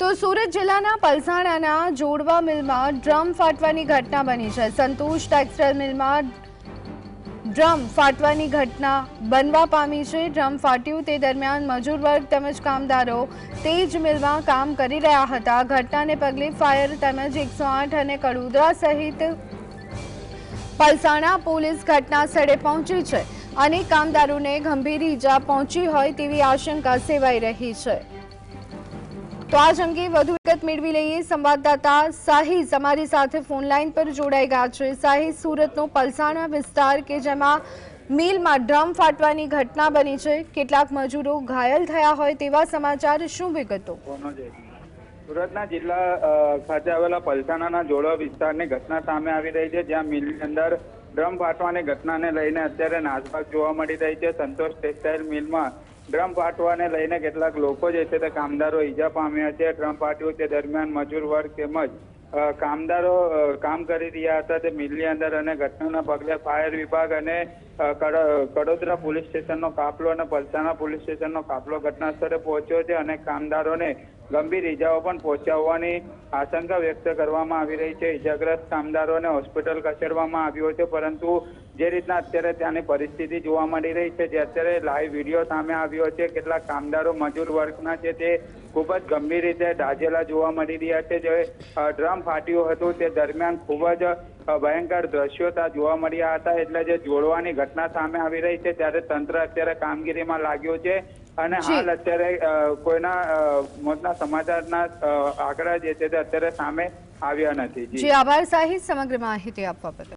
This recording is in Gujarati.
તો સુરત જિલ્લાના પલસાણાના જોડવા મિલમાં ડ્રમ ફાટવાની ઘટના બની છે. સંતોષ ટેક્સટાઇલ મિલમાં ડ્રમ ફાટવાની ઘટના બનવા પામી છે. ડ્રમ ફાટ્યું તે દરમિયાન મજૂર વર્ગ તેમજ કામદારો તે જ મિલમાં કામ કરી રહ્યા હતા. ઘટનાને પગલે ફાયર તેમજ એકસો આઠ અને કડોદરા સહિત પલસાણા પોલીસ ઘટના સ્થળે પહોંચી છે. અનેક કામદારોને ગંભીર ઈજા પહોંચી હોય તેવી આશંકા સેવાઈ રહી છે. તો આજ અંગે વધુ વિગત મેળવી લઈએ. સંવાદદાતા સાહિસ અમારી સાથે ફોન લાઈન પર જોડાઈ ગયા છે. સાહિસ સુરતનો પલસાણા વિસ્તાર કે જેમાં મિલમાં ડ્રમ ફાટવાની ઘટના બની છે. કેટલાક મજૂરો ઘાયલ થયા હોય તેવા સમાચાર શું વિગતો? સુરતના જિલ્લા ખાતે આવેલા પલસાણાના જોડવા વિસ્તારની ઘટના સામે આવી રહી છે. જ્યાં મિલની અંદર ડ્રમ ફાટવાની ઘટનાને લઈને અત્યારે નાસભાગ જોવા મળી રહી છે. સંતોષ ટેક્સટાઇલ મિલમાં ડ્રમ ફાટવાને લઈને કેટલાક લોકો જે છે તે કામદારો ઈજા પામ્યા છે. ડ્રમ ફાટ્યું તે દરમિયાન મજૂર વર્ગ તેમજ કામદારો કામ કરી રહ્યા હતા. તે મિલની અંદર અને ઘટનાના પગલે ફાયર વિભાગ અને કડોદરા પોલીસ સ્ટેશનનો કાફલો અને પલસાણા પોલીસ સ્ટેશનનો કાફલો ઘટના સ્થળે પહોંચ્યો છે અને કામદારોને ગંભીર ઈજાઓ પણ પહોંચાડવાની આશંકા વ્યક્ત કરવામાં આવી રહી છે. ઈજાગ્રસ્ત કામદારોને હોસ્પિટલ ખસેડવામાં આવ્યો છે, પરંતુ જે રીતના અત્યારે ત્યાંની પરિસ્થિતિ જોવા મળી રહી છે, જે અત્યારે લાઈવ વીડિયો સામે આવ્યો છે, કેટલાક કામદારો મજૂર વર્ગના છે, તે ખૂબ જ ગંભીર રીતે દાઝેલા જોવા મળી રહ્યા છે. જે ડ્રમ ફાટ્યું હતું, તે દરમિયાન ખૂબ જ ભયંકર દ્રશ્યો જોવા મળ્યા હતા. એટલે જે જોડવાની ઘટના સામે આવી રહી છે, ત્યારે તંત્ર અત્યારે કામગીરીમાં લાગ્યું છે. અને. હાલ અત્યારે કોઈના મોતના સમાચારના આંકડા જે છે તે અત્યારે સામે આવ્યા નથી. જી. આભાર સાહિત સમગ્ર માહિતી આપવા બદલ.